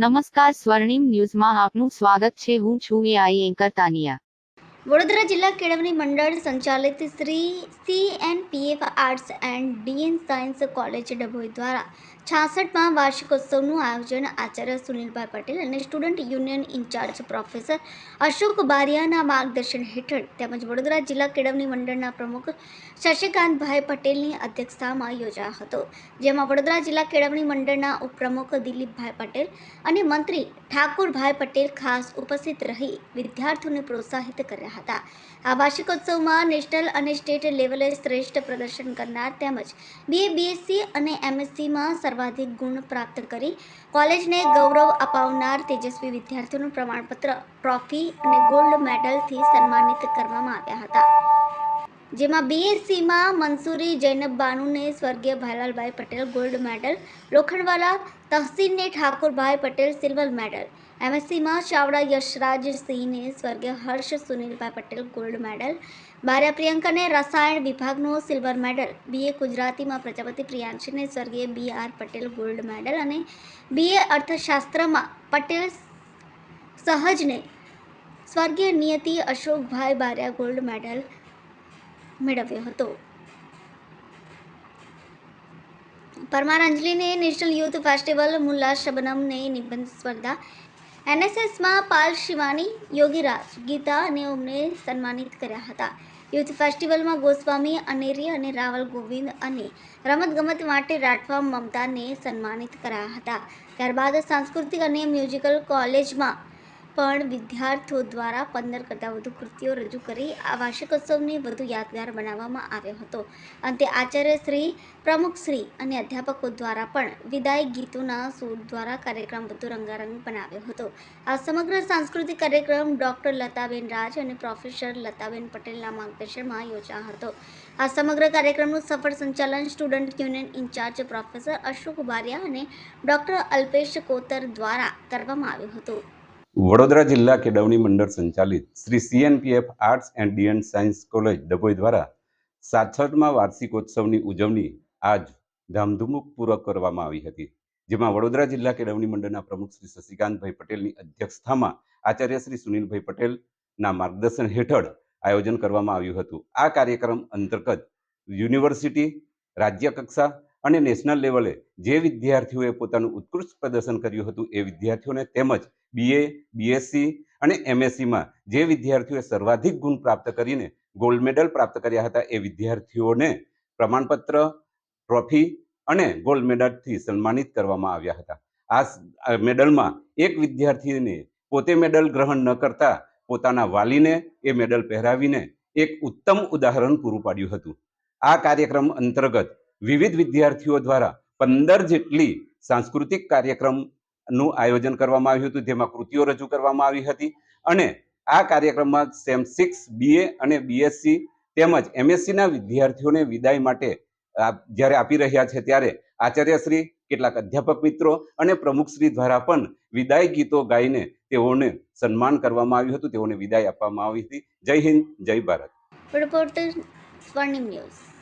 નમસ્કાર સ્વર્ણિમ ન્યૂઝમાં આપનું સ્વાગત છે. હું છું એઆઈ એન્કર તાનિયા. વડોદરા જિલ્લા કેળવણી મંડળ સંચાલિત Shri CNPF arts and DN science college Dabhoi દ્વારા છાસઠમાં વાર્ષિકોત્સવનું આયોજન આચાર્ય સુનિલભાઈ પટેલ અને student union incharge professor Ashok બારિયાના માર્ગદર્શન હેઠળ તેમજ વડોદરા જિલ્લા કેળવણી મંડળના પ્રમુખ શશિકાંતભાઈ પટેલની અધ્યક્ષતામાં યોજાયો હતો. જેમાં વડોદરા જિલ્લા કેળવણી મંડળના ઉપપ્રમુખ દિલીપભાઈ પટેલ અને મંત્રી ઠાકુરભાઈ પટેલ ખાસ ઉપસ્થિત રહી વિદ્યાર્થીઓને પ્રોત્સાહિત કર્યા. હતા. આ વાર્ષિક ઉત્સવમાં નેશનલ અને સ્ટેટ લેવલે શ્રેષ્ઠ પ્રદર્શન કરનાર તેમજ બીએ બીએસસી અને એમએસસીમાં સર્વાધિક ગુણ પ્રાપ્ત કરી કોલેજને ગૌરવ અપાવનાર તેજસ્વી વિદ્યાર્થીઓનું પ્રમાણપત્ર, ટ્રોફી અને ગોલ્ડ મેડલથી સન્માનિત કરવામાં આવ્યા હતા. જેમાં બીએસસીમાં મંસૂરી જૈનબ બાનુને સ્વર્ગીય ભાઈલાલભાઈ પટેલ ગોલ્ડ મેડલ, લોખંડવાલા તહસીનને ઠાકોરભાઈ પટેલ સિલ્વર મેડલ એમએસસીમાં ચાવડા યશરાજ સિંહને સ્વર્ગીય હર્ષ સુનિલભાઈ પટેલ ગોલ્ડ મેડલ, બાર્યા પ્રિયંકાને રસાયણ વિભાગનો સિલ્વર મેડલ બીએ ગુજરાતીમાં પ્રજાપતિ પ્રિયાંશીને સ્વર્ગીય B R Patel gold medal અને બીએ અર્થશાસ્ત્રમાં પટેલ સહજને સ્વર્ગીય નિયતિ અશોકભાઈ બારિયા ગોલ્ડ મેડલ મેળવ્યો હતો. પરમારાંજલિને નેશનલ યુથ ફેસ્ટિવલ મુલ્લા શબનમને નિબંધ સ્પર્ધા એનએસએસમાં પાલ શિવાની યોગીરાજ ગીતા અને ઓમને સન્માનિત કર્યા હતા. યુથ ફેસ્ટિવલમાં ગોસ્વામી, અનેરી અને રાવલ ગોવિંદ અને રમતગમત માટે રાઠવા મમતાને સન્માનિત કરાયા હતા. ત્યારબાદ સાંસ્કૃતિક અને મ્યુઝિકલ કોલેજમાં પણ વિદ્યાર્થીઓ દ્વારા પંદર કરતાં વધુ કૃતિઓ રજૂ કરી આ વાર્ષિકોત્સવને વધુ યાદગાર બનાવવામાં આવ્યો હતો. અંતે આચાર્ય શ્રી પ્રમુખશ્રી અને અધ્યાપકો દ્વારા પણ વિદાય ગીતોના સૂર દ્વારા કાર્યક્રમ વધુ રંગારંગ બનાવ્યો હતો. આ સમગ્ર સાંસ્કૃતિક કાર્યક્રમ ડૉક્ટર લતાબેન રાજ અને પ્રોફેસર લતાબેન પટેલના માર્ગદર્શનમાં યોજાયો હતો. આ સમગ્ર કાર્યક્રમનું સફળ સંચાલન student union incharge professor Ashok Bariya અને ડૉક્ટર અલ્પેશ કોતર દ્વારા કરવામાં આવ્યું હતું. વડોદરા જિલ્લા કેળવણી મંડળ સંચાલિત Shri CNPF arts and DN science college Dabhoi દ્વારા સાતસઠમાં વાર્ષિકોત્સવની ઉજવણી આજ ધામધૂમપૂર્વક કરવામાં આવી હતી. જેમાં વડોદરા જિલ્લા કેળવણી મંડળના પ્રમુખ શ્રી શશિકાંતભાઈ પટેલની અધ્યક્ષતામાં આચાર્ય શ્રી સુનિલભાઈ પટેલના માર્ગદર્શન હેઠળ આયોજન કરવામાં આવ્યું હતું. આ કાર્યક્રમ અંતર્ગત યુનિવર્સિટી રાજ્ય કક્ષા અને નેશનલ લેવલે જે વિદ્યાર્થીઓએ પોતાનું ઉત્કૃષ્ટ પ્રદર્શન કર્યું હતું, એ વિદ્યાર્થીઓને તેમજ બીએ બીએસસી અને એમએસસીમાં જે વિદ્યાર્થીઓએ સર્વાધિક ગુણ પ્રાપ્ત કરીને ગોલ્ડ મેડલ પ્રાપ્ત કર્યા હતા, એ વિદ્યાર્થીઓને પ્રમાણપત્ર ટ્રોફી અને ગોલ્ડ મેડલથી સન્માનિત કરવામાં આવ્યા હતા. આ મેડલમાં એક વિદ્યાર્થીને પોતે મેડલ ગ્રહણ ન કરતા પોતાના વાલીને એ મેડલ પહેરાવીને એક ઉત્તમ ઉદાહરણ પૂરું પાડ્યું હતું. આ કાર્યક્રમ અંતર્ગત વિવિધ વિદ્યાર્થીઓ દ્વારા પંદર જેટલી સાંસ્કૃતિક કાર્યક્રમનું આયોજન કરવામાં આવ્યું હતું, જેમાં કૃતિઓ રજૂ કરવામાં આવી હતી. અને આ કાર્યક્રમમાં સેમ સિક્સ બીએ અને બીએસસી તેમજ એમએસસીના વિદ્યાર્થીઓને વિદાય માટે જ્યારે આપી રહ્યા છે, ત્યારે આચાર્યશ્રી, કેટલાક અધ્યાપક મિત્રો અને પ્રમુખશ્રી દ્વારા પણ વિદાય ગીતો ગાઈને તેઓને સન્માન કરવામાં આવ્યું હતું, તેઓને વિદાય આપવામાં આવી હતી. જય હિન્દ, જય ભારત. ન્યૂઝ